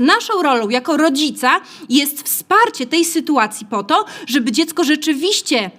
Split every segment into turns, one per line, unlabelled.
Naszą rolą jako rodzica jest wsparcie tej sytuacji po to, żeby dziecko rzeczywiście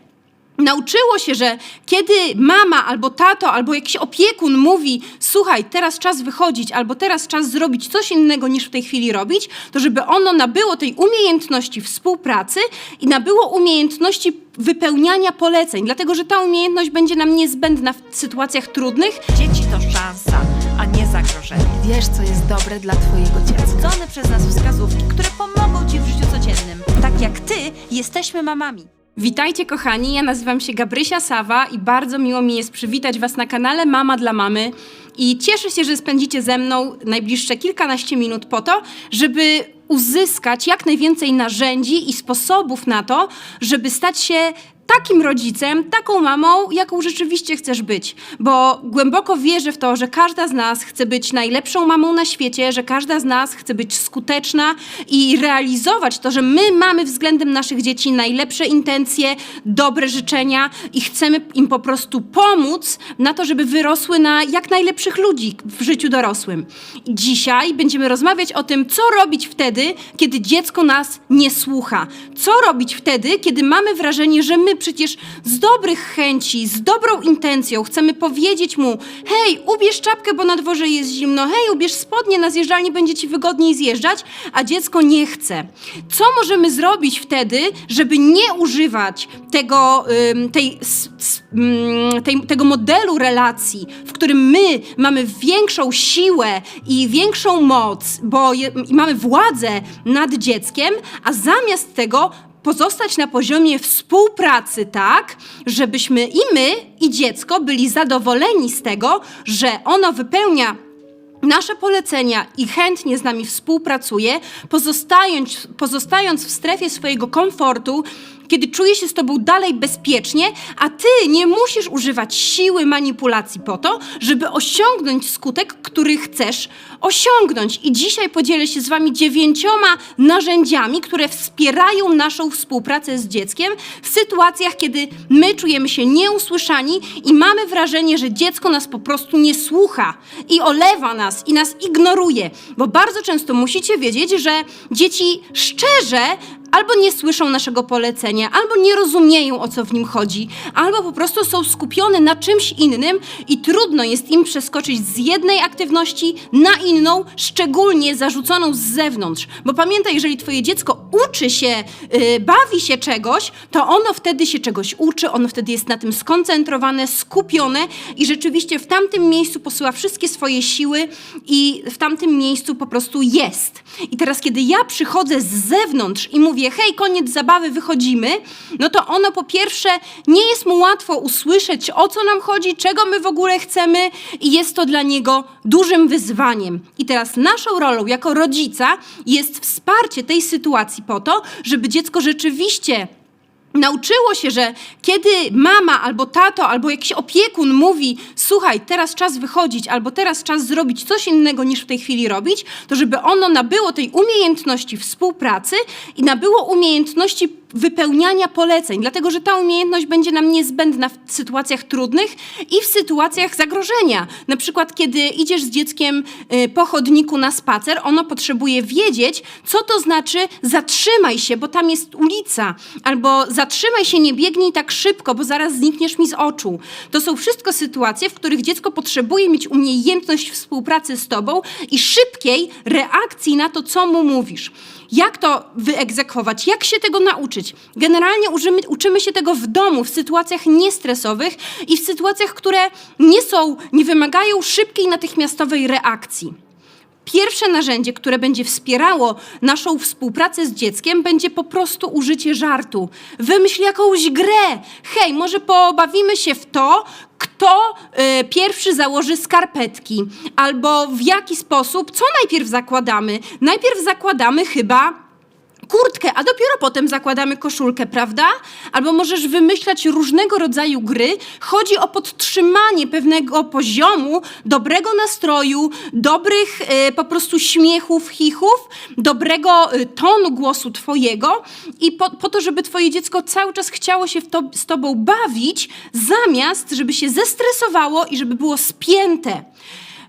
nauczyło się, że kiedy mama albo tato albo jakiś opiekun mówi: Słuchaj, teraz czas wychodzić, albo teraz czas zrobić coś innego niż w tej chwili robić, to żeby ono nabyło tej umiejętności współpracy i nabyło umiejętności wypełniania poleceń, dlatego że ta umiejętność będzie nam niezbędna w sytuacjach trudnych,
Dzieci to szansa, a nie zagrożenie.
Wiesz, co jest dobre dla Twojego dziecka.
Cone przez nas wskazówki, które pomogą Ci w życiu codziennym. Tak jak Ty, jesteśmy mamami.
Witajcie kochani, ja nazywam się Gabrysia Sawa i bardzo miło mi jest przywitać Was na kanale Mama dla Mamy i cieszę się, że spędzicie ze mną najbliższe kilkanaście minut po to, żeby uzyskać jak najwięcej narzędzi i sposobów na to, żeby stać się takim rodzicem, taką mamą, jaką rzeczywiście chcesz być. Bo głęboko wierzę w to, że każda z nas chce być najlepszą mamą na świecie, że każda z nas chce być skuteczna i realizować to, że my mamy względem naszych dzieci najlepsze intencje, dobre życzenia i chcemy im po prostu pomóc na to, żeby wyrosły na jak najlepszych ludzi w życiu dorosłym. Dzisiaj będziemy rozmawiać o tym, co robić wtedy, kiedy dziecko nas nie słucha. Co robić wtedy, kiedy mamy wrażenie, że my przecież z dobrych chęci, z dobrą intencją chcemy powiedzieć mu: hej, ubierz czapkę, bo na dworze jest zimno, hej, ubierz spodnie, na zjeżdżalni będzie ci wygodniej zjeżdżać, a dziecko nie chce. Co możemy zrobić wtedy, żeby nie używać tego, tej, tej, tego modelu relacji, w którym my mamy większą siłę i większą moc, bo je, mamy władzę nad dzieckiem, a zamiast tego pozostać na poziomie współpracy tak, żebyśmy i my, i dziecko byli zadowoleni z tego, że ono wypełnia nasze polecenia i chętnie z nami współpracuje, pozostając, pozostając w strefie swojego komfortu, kiedy czuje się z tobą dalej bezpiecznie, a ty nie musisz używać siły manipulacji po to, żeby osiągnąć skutek, który chcesz osiągnąć. I dzisiaj podzielę się z wami dziewięcioma narzędziami, które wspierają naszą współpracę z dzieckiem w sytuacjach, kiedy my czujemy się nieusłyszani i mamy wrażenie, że dziecko nas po prostu nie słucha i olewa nas i nas ignoruje. Bo bardzo często musicie wiedzieć, że dzieci szczerze albo nie słyszą naszego polecenia, albo nie rozumieją o co w nim chodzi, albo po prostu są skupione na czymś innym i trudno jest im przeskoczyć z jednej aktywności na inną, szczególnie zarzuconą z zewnątrz. Bo pamiętaj, jeżeli twoje dziecko uczy się, yy, bawi się czegoś, to ono wtedy się czegoś uczy, ono wtedy jest na tym skoncentrowane, skupione i rzeczywiście w tamtym miejscu posyła wszystkie swoje siły i w tamtym miejscu po prostu jest. I teraz, kiedy ja przychodzę z zewnątrz i mówię, hej, koniec zabawy, wychodzimy, no to ono po pierwsze nie jest mu łatwo usłyszeć, o co nam chodzi, czego my w ogóle chcemy i jest to dla niego dużym wyzwaniem. I teraz naszą rolą jako rodzica jest wsparcie tej sytuacji po to, żeby dziecko rzeczywiście nauczyło się, że kiedy mama albo tato albo jakiś opiekun mówi: Słuchaj, teraz czas wychodzić, albo teraz czas zrobić coś innego niż w tej chwili robić, to żeby ono nabyło tej umiejętności współpracy i nabyło umiejętności wypełniania poleceń, dlatego że ta umiejętność będzie nam niezbędna w sytuacjach trudnych i w sytuacjach zagrożenia. Na przykład, kiedy idziesz z dzieckiem y, po chodniku na spacer, ono potrzebuje wiedzieć, co to znaczy zatrzymaj się, bo tam jest ulica, albo zatrzymaj się, nie biegnij tak szybko, bo zaraz znikniesz mi z oczu. To są wszystko sytuacje, w których dziecko potrzebuje mieć umiejętność współpracy z tobą i szybkiej reakcji na to, co mu mówisz. Jak to wyegzekwować? Jak się tego nauczyć? Generalnie użymy, uczymy się tego w domu, w sytuacjach niestresowych i w sytuacjach, które nie są, nie wymagają szybkiej, natychmiastowej reakcji. Pierwsze narzędzie, które będzie wspierało naszą współpracę z dzieckiem, będzie po prostu użycie żartu. Wymyśl jakąś grę. Hej, może pobawimy się w to, kto y, pierwszy założy skarpetki, albo w jaki sposób, co najpierw zakładamy. Najpierw zakładamy chyba kurtkę, a dopiero potem zakładamy koszulkę, prawda? Albo możesz wymyślać różnego rodzaju gry. Chodzi o podtrzymanie pewnego poziomu, dobrego nastroju, dobrych e, po prostu śmiechów, chichów, dobrego e, tonu głosu twojego i po, po to, żeby twoje dziecko cały czas chciało się to, z tobą bawić, zamiast żeby się zestresowało i żeby było spięte.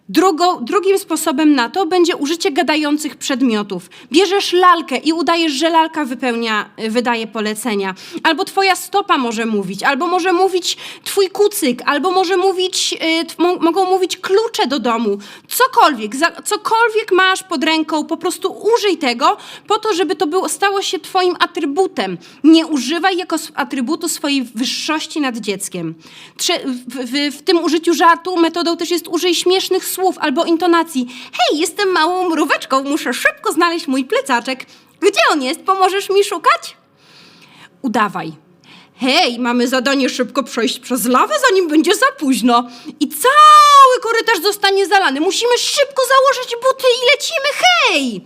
Drugim sposobem na to będzie użycie gadających przedmiotów. Bierzesz lalkę i udajesz, że lalka wypełnia, wydaje polecenia. Albo twoja stopa może mówić, albo może mówić twój kucyk, albo może mówić, y, mogą mówić klucze do domu. Cokolwiek, za, cokolwiek masz pod ręką, po prostu użyj tego po to, żeby to było, stało się twoim atrybutem. Nie używaj jako atrybutu swojej wyższości nad dzieckiem. Trze- w, w, w tym użyciu żartu metodą też jest użyj śmiesznych słów albo intonacji. Hej, jestem małą mróweczką, muszę szybko znaleźć mój plecaczek. Gdzie on jest? Pomożesz mi szukać? Udawaj. Hej, mamy zadanie szybko przejść przez lawę, zanim będzie za późno. I cały korytarz zostanie zalany. Musimy szybko założyć buty i lecimy, hej!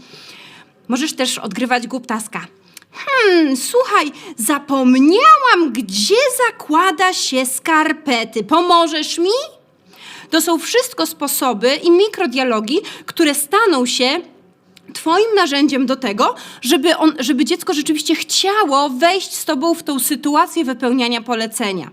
Możesz też odgrywać głuptaska. Hmm, słuchaj, zapomniałam, gdzie zakłada się skarpety. Pomożesz mi? To są wszystko sposoby i mikrodialogi, które staną się Twoim narzędziem do tego, żeby, on, żeby dziecko rzeczywiście chciało wejść z Tobą w tą sytuację wypełniania polecenia.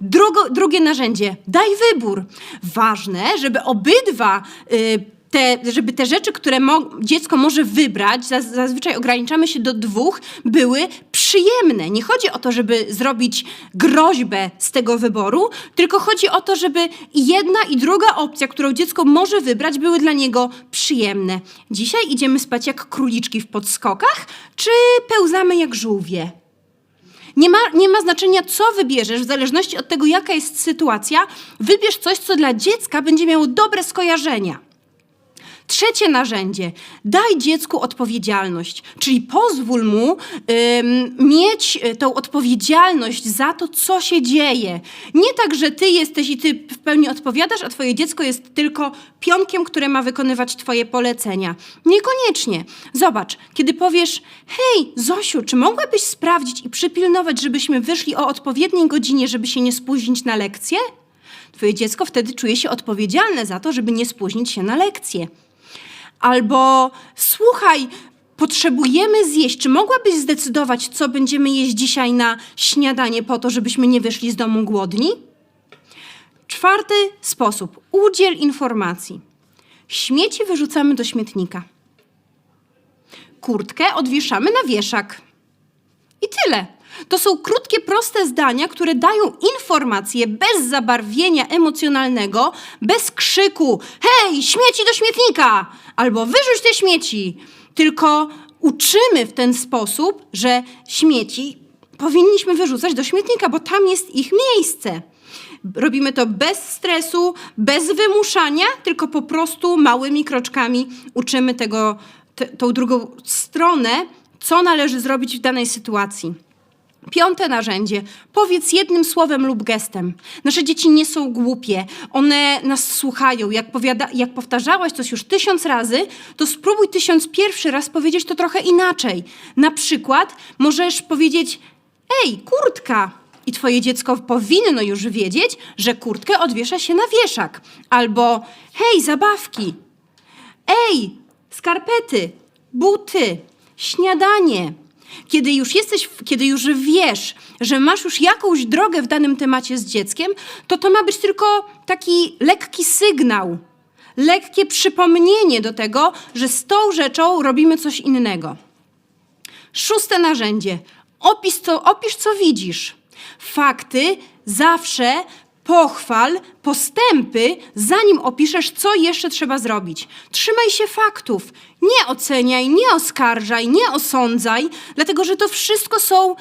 Drugo, drugie narzędzie, daj wybór. Ważne, żeby obydwa, y, te, żeby te rzeczy, które mo, dziecko może wybrać, zaz- zazwyczaj ograniczamy się do dwóch, były przyjemne. Nie chodzi o to, żeby zrobić groźbę z tego wyboru, tylko chodzi o to, żeby jedna i druga opcja, którą dziecko może wybrać, były dla niego przyjemne. Dzisiaj idziemy spać jak króliczki w podskokach, czy pełzamy jak żółwie? Nie ma, nie ma znaczenia, co wybierzesz, w zależności od tego, jaka jest sytuacja. Wybierz coś, co dla dziecka będzie miało dobre skojarzenia. Trzecie narzędzie. Daj dziecku odpowiedzialność, czyli pozwól mu mieć y, tą odpowiedzialność za to, co się dzieje. Nie tak, że ty jesteś i ty w pełni odpowiadasz, a twoje dziecko jest tylko pionkiem, które ma wykonywać twoje polecenia. Niekoniecznie. Zobacz, kiedy powiesz, hej, Zosiu, czy mogłabyś sprawdzić i przypilnować, żebyśmy wyszli o odpowiedniej godzinie, żeby się nie spóźnić na lekcję? Twoje dziecko wtedy czuje się odpowiedzialne za to, żeby nie spóźnić się na lekcję. Albo słuchaj, potrzebujemy zjeść. Czy mogłabyś zdecydować, co będziemy jeść dzisiaj na śniadanie, po to, żebyśmy nie wyszli z domu głodni? Czwarty sposób. Udziel informacji. Śmieci wyrzucamy do śmietnika. Kurtkę odwieszamy na wieszak. I tyle. To są krótkie, proste zdania, które dają informacje bez zabarwienia emocjonalnego, bez krzyku: hej, śmieci do śmietnika! albo wyrzuć te śmieci. Tylko uczymy w ten sposób, że śmieci powinniśmy wyrzucać do śmietnika, bo tam jest ich miejsce. Robimy to bez stresu, bez wymuszania, tylko po prostu małymi kroczkami uczymy tego, te, tą drugą stronę, co należy zrobić w danej sytuacji. Piąte narzędzie. Powiedz jednym słowem lub gestem. Nasze dzieci nie są głupie. One nas słuchają. Jak, powiada, jak powtarzałaś coś już tysiąc razy, to spróbuj tysiąc pierwszy raz powiedzieć to trochę inaczej. Na przykład możesz powiedzieć Ej, kurtka! I twoje dziecko powinno już wiedzieć, że kurtkę odwiesza się na wieszak. Albo hej, zabawki! Ej, skarpety, buty, śniadanie. Kiedy już jesteś, kiedy już wiesz, że masz już jakąś drogę w danym temacie z dzieckiem, to to ma być tylko taki lekki sygnał, lekkie przypomnienie do tego, że z tą rzeczą robimy coś innego. Szóste narzędzie. Co, opisz, co widzisz. Fakty zawsze pochwal postępy, zanim opiszesz, co jeszcze trzeba zrobić. Trzymaj się faktów. Nie oceniaj, nie oskarżaj, nie osądzaj, dlatego że to wszystko są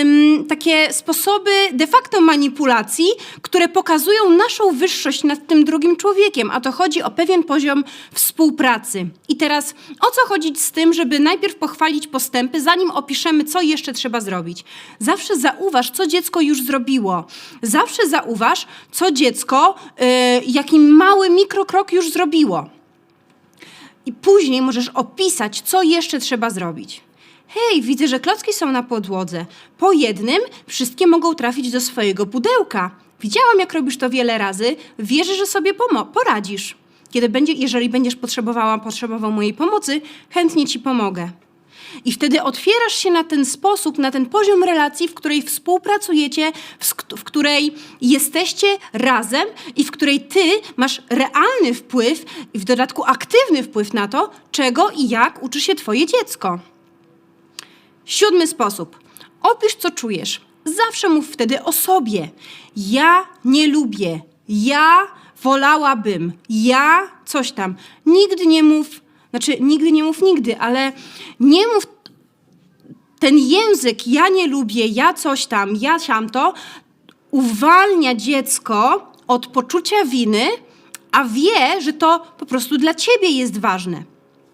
ym, takie sposoby de facto manipulacji, które pokazują naszą wyższość nad tym drugim człowiekiem, a to chodzi o pewien poziom współpracy. I teraz o co chodzić z tym, żeby najpierw pochwalić postępy, zanim opiszemy, co jeszcze trzeba zrobić? Zawsze zauważ, co dziecko już zrobiło. Zawsze zauważ, co dziecko, y, jaki mały mikrokrok już zrobiło. I później możesz opisać, co jeszcze trzeba zrobić. Hej, widzę, że klocki są na podłodze. Po jednym wszystkie mogą trafić do swojego pudełka. Widziałam, jak robisz to wiele razy. Wierzę, że sobie poradzisz. Kiedy będzie, jeżeli będziesz potrzebowała, potrzebował mojej pomocy, chętnie ci pomogę. I wtedy otwierasz się na ten sposób, na ten poziom relacji, w której współpracujecie, w, której jesteście razem i w której ty masz realny wpływ i w dodatku aktywny wpływ na to, czego i jak uczy się twoje dziecko. Siódmy sposób. Opisz, co czujesz. Zawsze mów wtedy o sobie. Ja nie lubię. Ja wolałabym. Ja coś tam. Nigdy nie mów, znaczy nigdy nie mów nigdy, ale nie mów ten język ja nie lubię, ja coś tam, ja siam to, uwalnia dziecko od poczucia winy, a wie, że to po prostu dla ciebie jest ważne.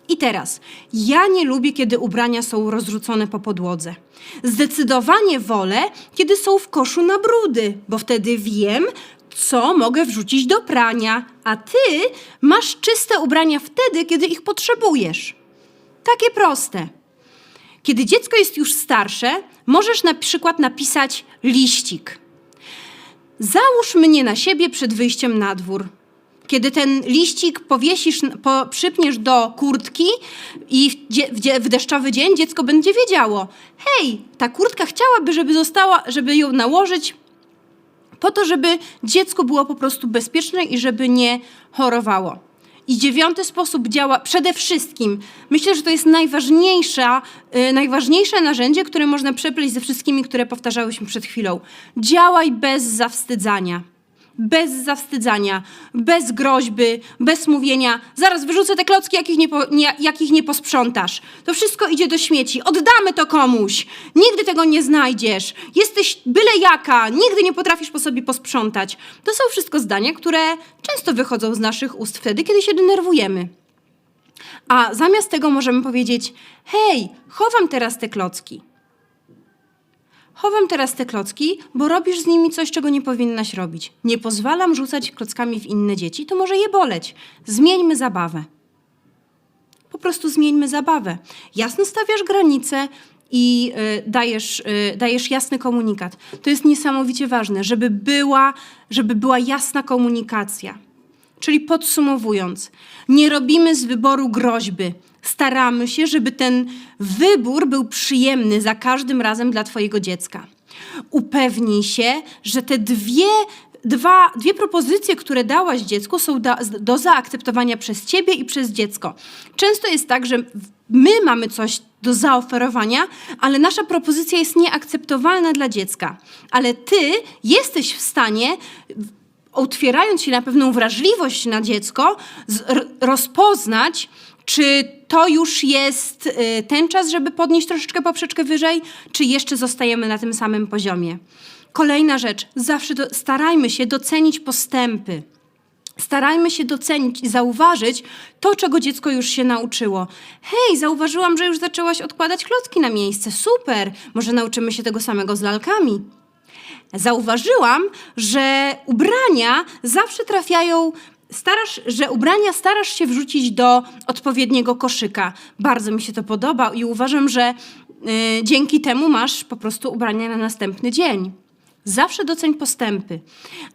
I teraz, ja nie lubię, kiedy ubrania są rozrzucone po podłodze. Zdecydowanie wolę, kiedy są w koszu na brudy, bo wtedy wiem, co mogę wrzucić do prania, a ty masz czyste ubrania wtedy, kiedy ich potrzebujesz. Takie proste. Kiedy dziecko jest już starsze, możesz na przykład napisać liścik. Załóż mnie na siebie przed wyjściem na dwór. Kiedy ten liścik powiesisz, po, przypniesz do kurtki i w, w deszczowy dzień dziecko będzie wiedziało: hej, ta kurtka chciałaby, żeby została, żeby ją nałożyć po to, żeby dziecko było po prostu bezpieczne i żeby nie chorowało. I dziewiąty sposób działa przede wszystkim. Myślę, że to jest najważniejsza, y, najważniejsze narzędzie, które można przepleść ze wszystkimi, które powtarzałyśmy przed chwilą. Działaj bez zawstydzania. Bez zawstydzania, bez groźby, bez mówienia. Zaraz wyrzucę te klocki, jakich nie, po, nie, jakich nie posprzątasz. To wszystko idzie do śmieci. Oddamy to komuś. Nigdy tego nie znajdziesz. Jesteś byle jaka. Nigdy nie potrafisz po sobie posprzątać. To są wszystko zdania, które często wychodzą z naszych ust wtedy, kiedy się denerwujemy. A zamiast tego możemy powiedzieć: Hej, chowam teraz te klocki. Chowam teraz te klocki, bo robisz z nimi coś, czego nie powinnaś robić. Nie pozwalam rzucać klockami w inne dzieci, to może je boleć. Zmieńmy zabawę. Po prostu zmieńmy zabawę. Jasno stawiasz granice i y, dajesz, y, dajesz jasny komunikat. To jest niesamowicie ważne, żeby była, żeby była jasna komunikacja. Czyli podsumowując, nie robimy z wyboru groźby. Staramy się, żeby ten wybór był przyjemny za każdym razem dla Twojego dziecka. Upewnij się, że te dwie, dwa, dwie propozycje, które dałaś dziecku, są da, do zaakceptowania przez Ciebie i przez dziecko. Często jest tak, że my mamy coś do zaoferowania, ale nasza propozycja jest nieakceptowalna dla dziecka. Ale Ty jesteś w stanie otwierając się na pewną wrażliwość na dziecko, rozpoznać, czy to już jest y, ten czas, żeby podnieść troszeczkę poprzeczkę wyżej, czy jeszcze zostajemy na tym samym poziomie. Kolejna rzecz, zawsze do, starajmy się docenić postępy. Starajmy się docenić i zauważyć to, czego dziecko już się nauczyło. Hej, zauważyłam, że już zaczęłaś odkładać klocki na miejsce. Super! Może nauczymy się tego samego z lalkami. Zauważyłam, że ubrania zawsze trafiają. Starasz, że ubrania starasz się wrzucić do odpowiedniego koszyka. Bardzo mi się to podoba i uważam, że y, dzięki temu masz po prostu ubrania na następny dzień. Zawsze doceń postępy.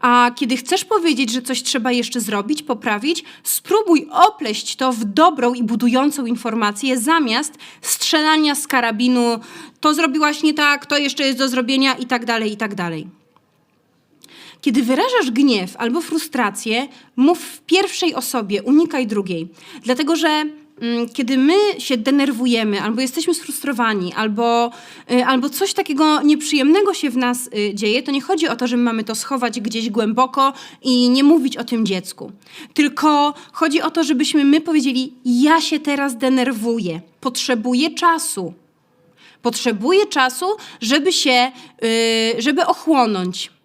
A kiedy chcesz powiedzieć, że coś trzeba jeszcze zrobić, poprawić, spróbuj opleść to w dobrą i budującą informację, zamiast strzelania z karabinu, to zrobiłaś nie tak, to jeszcze jest do zrobienia i tak dalej, i tak dalej. Kiedy wyrażasz gniew albo frustrację, mów w pierwszej osobie, unikaj drugiej. Dlatego, że mm, kiedy my się denerwujemy, albo jesteśmy sfrustrowani, albo, y, albo coś takiego nieprzyjemnego się w nas y, dzieje, to nie chodzi o to, że mamy to schować gdzieś głęboko i nie mówić o tym dziecku. Tylko chodzi o to, żebyśmy my powiedzieli: Ja się teraz denerwuję, potrzebuję czasu. Potrzebuję czasu, żeby się, y, żeby ochłonąć.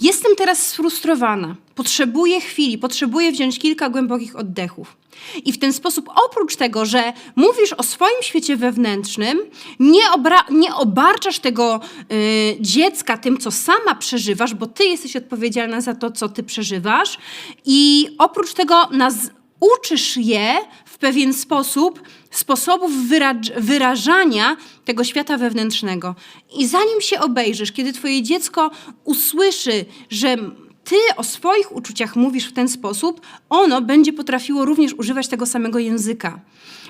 Jestem teraz sfrustrowana. Potrzebuję chwili, potrzebuję wziąć kilka głębokich oddechów. I w ten sposób, oprócz tego, że mówisz o swoim świecie wewnętrznym, nie, nie obarczasz tego y, dziecka tym, co sama przeżywasz, bo ty jesteś odpowiedzialna za to, co ty przeżywasz. I oprócz tego naz- uczysz je w pewien sposób sposobów wyra- wyrażania tego świata wewnętrznego. I zanim się obejrzysz, kiedy twoje dziecko usłyszy, że ty o swoich uczuciach mówisz w ten sposób, ono będzie potrafiło również używać tego samego języka.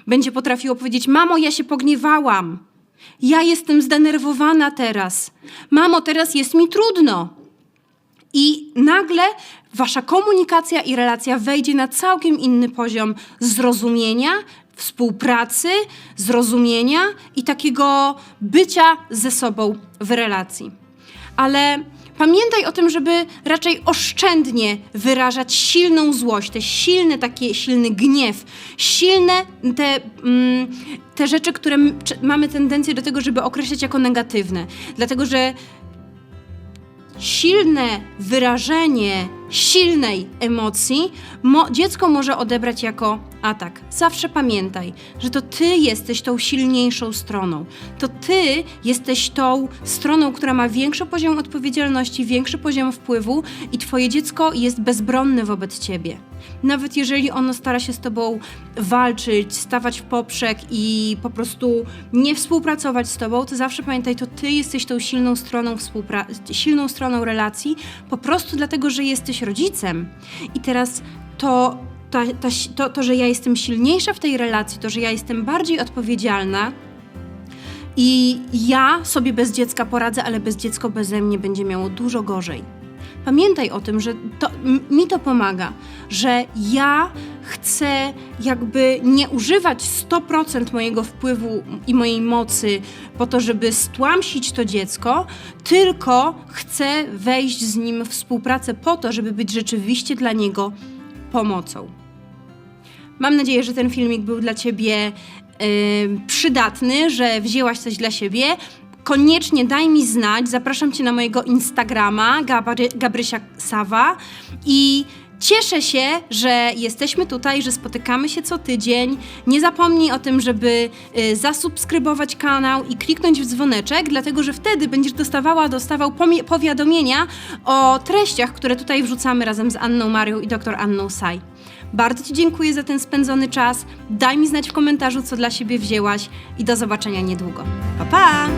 Będzie potrafiło powiedzieć: Mamo, ja się pogniewałam. Ja jestem zdenerwowana teraz. Mamo, teraz jest mi trudno. I nagle wasza komunikacja i relacja wejdzie na całkiem inny poziom zrozumienia, współpracy, zrozumienia i takiego bycia ze sobą w relacji. Ale pamiętaj o tym, żeby raczej oszczędnie wyrażać silną złość, te silne, takie silny gniew, silne te, mm, te rzeczy, które mamy tendencję do tego, żeby określać jako negatywne. Dlatego, że silne wyrażenie silnej emocji mo- dziecko może odebrać jako atak. Zawsze pamiętaj, że to ty jesteś tą silniejszą stroną. To ty jesteś tą stroną, która ma większy poziom odpowiedzialności, większy poziom wpływu i twoje dziecko jest bezbronne wobec ciebie. Nawet jeżeli ono stara się z tobą walczyć, stawać w poprzek i po prostu nie współpracować z tobą, to zawsze pamiętaj, to ty jesteś tą silną stroną silną stroną relacji, po prostu dlatego, że jesteś rodzicem. I teraz to, ta, ta, to, to, że ja jestem silniejsza w tej relacji, to, że ja jestem bardziej odpowiedzialna, i ja sobie bez dziecka poradzę, ale bez dziecko beze mnie będzie miało dużo gorzej. Pamiętaj o tym, że to, mi to pomaga, że ja chcę jakby nie używać 100% mojego wpływu i mojej mocy po to, żeby stłamsić to dziecko, tylko chcę wejść z nim w współpracę po to, żeby być rzeczywiście dla niego pomocą. Mam nadzieję, że ten filmik był dla Ciebie y, przydatny, że wzięłaś coś dla siebie. Koniecznie daj mi znać. Zapraszam Cię na mojego Instagrama, Gabry, Gabrysia Sawa. I cieszę się, że jesteśmy tutaj, że spotykamy się co tydzień. Nie zapomnij o tym, żeby y, zasubskrybować kanał i kliknąć w dzwoneczek, dlatego że wtedy będziesz dostawała, dostawał powiadomienia o treściach, które tutaj wrzucamy razem z Anną Marią i dr Anną Saj. Bardzo Ci dziękuję za ten spędzony czas. Daj mi znać w komentarzu, co dla siebie wzięłaś i do zobaczenia niedługo. Pa, pa!